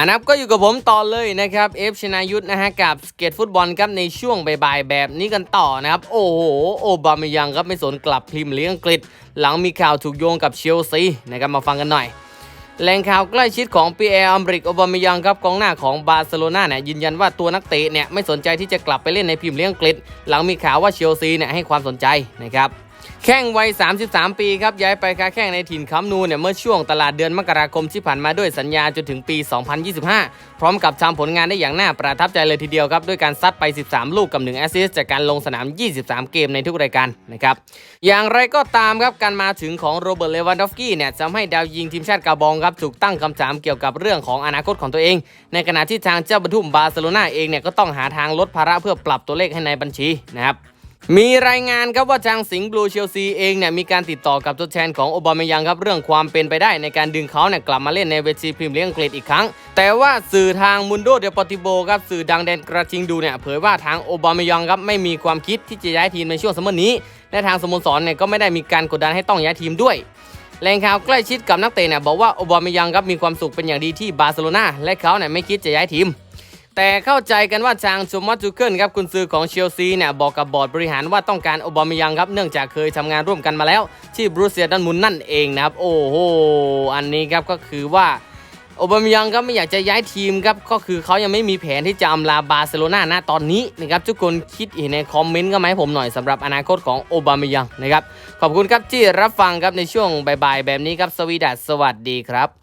อันนับก็อยู่กับผมต่อเลยนะครับเอฟชนายุทธนะฮะกับสเก็ตฟุตบอลครับในช่วงบ่ายๆแบบนี้กันต่อนะครับ โอ้โห โอบาเมยังครับไม่สนกลับพรีเมียร์ลีกอังกฤษ หลังมีข่าวถูกโยงกับเชลซีนะครับมาฟังกันหน่อย แหล่งข่าวใกล้ชิดของปีแอร์อัมบริกโอบาเมยังครับกองหน้าของบาร์เซโลนาเนี่ยยืนยันว่าตัวนักเตะเนี่ยไม่สนใจที่จะกลับไปเล่นในพรีเมียร์ลีกอังกฤษ หลังมีข่าวว่าเชลซีเนี่ยให้ความสนใจนะครับ แข้งวัย 33 ปีครับย้ายไปค้าแข้งในถิ่นคัมนูเนี่ยเมื่อช่วงตลาดเดือนมกราคมที่ผ่านมาด้วยสัญญาจนถึงปี 2025 พร้อมกับทำผลงานได้อย่างน่าประทับใจเลยทีเดียวครับ ด้วยการซัดไป 13 ลูกกับ1แอสซิสต์จากการลงสนาม 23 เกมในทุกรายการนะครับอย่างไรก็ตามครับการมาถึงของโรเบิร์ตเลวันดอฟกี้เนี่ยทำให้ดาวยิงทีมชาติกาบองครับถูกตั้งคำถามเกี่ยวกับเรื่องของอนาคตของตัวเอง ในขณะที่ทางเจ้าบรรทุมบาร์เซโลนาเองเนี่ยก็ต้องหาทางลดภาระเพื่อปรับตัวเลขให้ในบัญชีนะครับ มีรายงานครับว่าทางสิงห์บลูเชลซีเองเนี่ยมีการติดต่อกับตัวแทนของโอบามายังครับเรื่องความเป็นไปได้ในการดึงเขาเนี่ยกลับมาเล่นในเวทีพรีเมียร์ลีกอังกฤษอีกครั้ง แต่ว่าสื่อทางมุนโดเดปอติโบครับสื่อดังแดนกระทิงดูเนี่ยเผยว่าทางโอบามายังครับไม่มีความคิดที่จะย้ายทีมในช่วงซัมมอร์นี้และทางสโมสรเนี่ยก็ไม่ได้มีการกดดันให้ต้องย้ายทีมด้วยแหล่งข่าวใกล้ชิดกับนักเตะเนี่ยบอกว่าโอบามายังครับมีความสุขเป็นอย่างดีที่บาร์เซโลนาและเขาเนี่ยไม่คิดจะย้ายทีม แต่เข้าใจกันว่าทางโจมัสจูเคิลครับคุณซื้อของเชลซีเนี่ยบอกกับบอร์ดบริหารว่าต้องการโอบามายังครับเนื่องจากเคยทำงานร่วมกันมาแล้ว ที่บรูเซียดันมุนนั่นเองนะครับ โอ้โหอันนี้ครับก็คือว่าโอบามายังครับไม่อยากจะย้ายทีมครับก็คือเขายังไม่มีแผนที่จะอำลาบาร์เซโลนาณตอนนี้นะครับทุกคนคิดเห็นในคอมเมนต์ก็มาให้ผมหน่อยสำหรับอนาคตของโอบามายังนะครับขอบคุณครับที่รับฟังครับในช่วงบ่ายๆแบบนี้ครับสวีดัสสวัสดีครับ